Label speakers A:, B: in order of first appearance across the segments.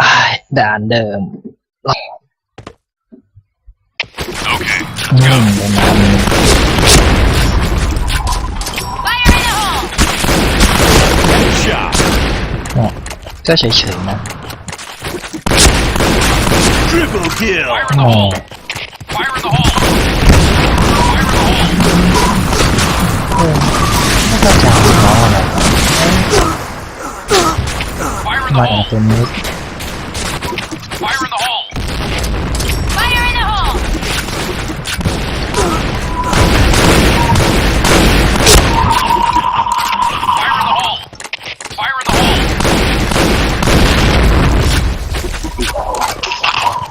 A: อ้ายด่านเดิม
B: Okay.
A: อืมประมาณนี้
C: Fire in the hole!
B: Shot.
A: เนี่ยก็เฉยๆนะ
B: Triple kill. Fire in
A: โอ้
B: the hole. Fire in the hole. Fire in the hole.
A: my internet.
B: Fire in the hole! Fire in the hole!
C: Fire in the hole!
B: Fire in the hole! Fire in the hole!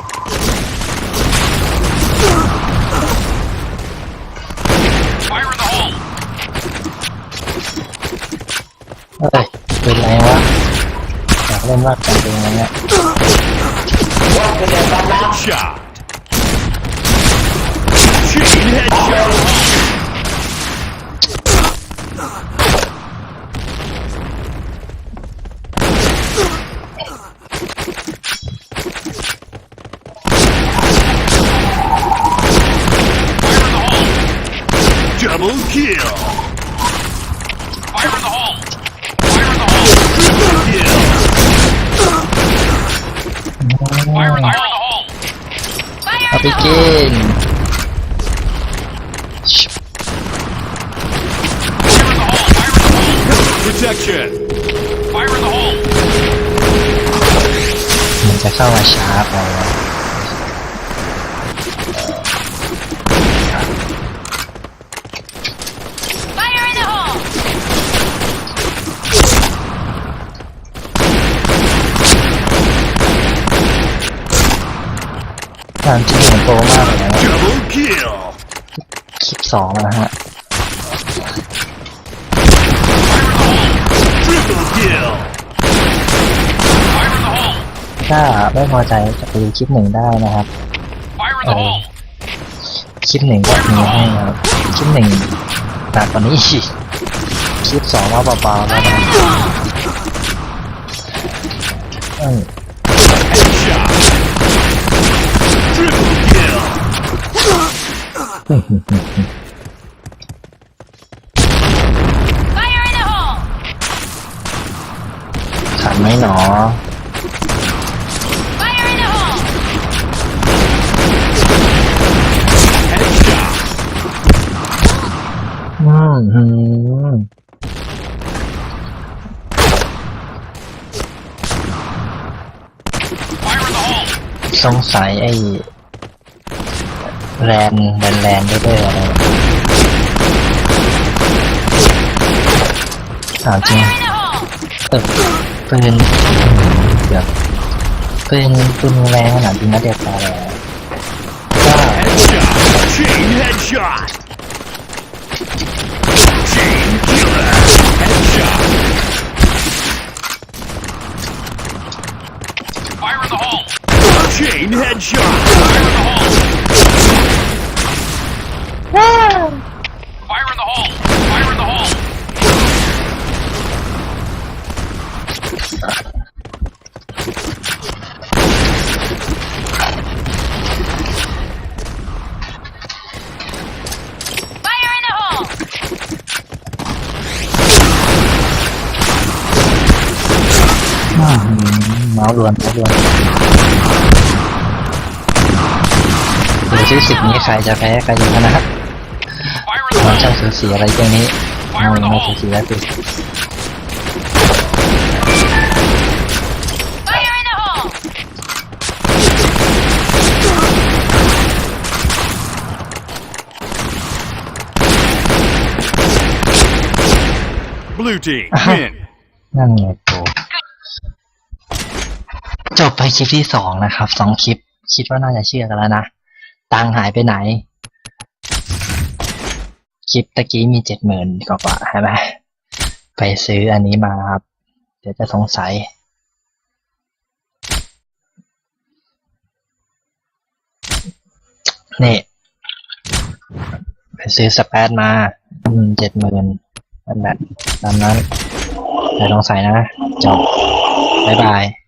B: Fire in the hole.
A: Oh. อยากเล่นว่ากันเป็นไงเนี่ย
B: Shot. Chain headshot. Fire in the hole. Double kill. Fire in the hole. Fire in the hole. Fire
A: เอา
C: in
A: ไป
C: the
A: กิ
C: hole!
A: น
B: Protection. Fire in the hole.
A: มันจะเข้ามาช้าไป ามจริงเหมือนโตมากเลยนะ
B: Double kill.
A: คลิปสองแล้วนะฮะ
B: Triple kill. Fire in the hole.
A: ถ้าไม่พอใจจะไปดูคลิปหนึ่งได้นะครับ
B: Fire in the hole.
A: คลิปหนึ่งก็มีให้นะครับคลิปหนึ่งหนักกว่านี้อีกคลิปสองว่าเบาๆแล้วนะ
C: Fire in the hole!
A: ขันไหมหนอ
C: Fire in the hole!
B: Headshot.
A: อืมหืม
B: Fire in the hole.
A: สงสัยไอ้ แรนแรนแรนด้วยด้วยอะไรถามจริงเออปืนเดี๋ยวปืนปืนแรงขนาดนี้นะเดี๋ยวกันเลยก็
B: Headshot. Chain headshot.
A: เมาส์รวนเมาส์รวนดูซิสิบนี้ใครจะแพ้ใครจะชนะ
B: Fire in the
A: มัน
B: hole.
A: ช่างสูสีอะไรตรงนี้เอาไม่สูสีแล้วสิ
C: Fire in the hole!
B: Blue team win.
A: นั่นไงโก จบไปคลิปที่สองนะครับสองคลิป คิดว่าน่าจะเชื่อกันแล้วนะ ตังหายไปไหน คลิปตะกี้มีเจ็ดหมื่นกว่าใช่ไหมไปซื้ออันนี้มาครับ เดี๋ยวจะสงสัย นี่ ไปซื้อสเปซมา อืมเจ็ดหมื่นนั่นแหละตามนั้นอย่สงสัยนะ จบ บ๊ายบาย